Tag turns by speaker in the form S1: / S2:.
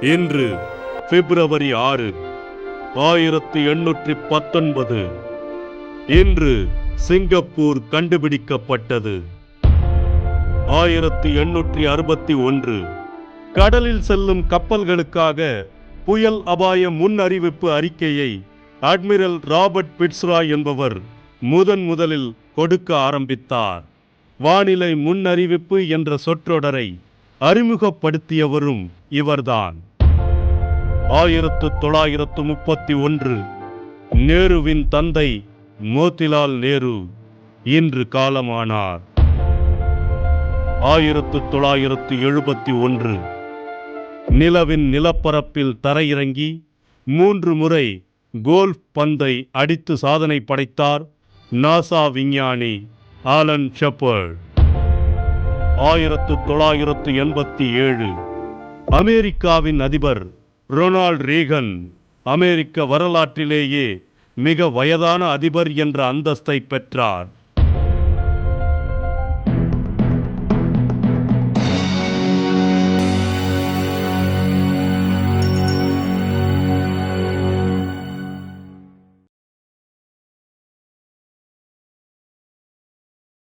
S1: இன்று பிப்ரவரி ஆறு ஆயிரத்தி எண்ணூற்றி பத்தொன்பது. இன்று சிங்கப்பூர் கண்டுபிடிக்கப்பட்டது. ஆயிரத்தி எண்ணூற்றி அறுபத்தி ஒன்று. கடலில் செல்லும் கப்பல்களுக்காக புயல் அபாய முன் அறிவிப்பு அறிக்கையை அட்மிரல் ராபர்ட் பிட்ஸ்ராய் என்பவர் முதன் முதலில் கொடுக்க ஆரம்பித்தார். வானிலை முன்னறிவிப்பு என்ற சொற்றொடரை அறிமுகப்படுத்தியவரும் இவர்தான். ஆயிரத்து தொள்ளாயிரத்து முப்பத்தி ஒன்று நேருவின் தந்தை மோதிலால் நேரு இன்று காலமானார். ஆயிரத்து தொள்ளாயிரத்து எழுபத்தி ஒன்று நிலவின் நிலப்பரப்பில் தரையிறங்கி மூன்று முறை கோல்ஃப் பந்தை அடித்து சாதனை படைத்தார் நாசா விஞ்ஞானி ஆலன் ஷெப்பர்ட். ஆயிரத்து தொள்ளாயிரத்து எண்பத்தி ஏழு. அமெரிக்காவின் அதிபர் ரொனால்ட் ரீகன் அமெரிக்க வரலாற்றிலேயே மிக வயதான அதிபர் என்ற அந்தஸ்தை பெற்றார்.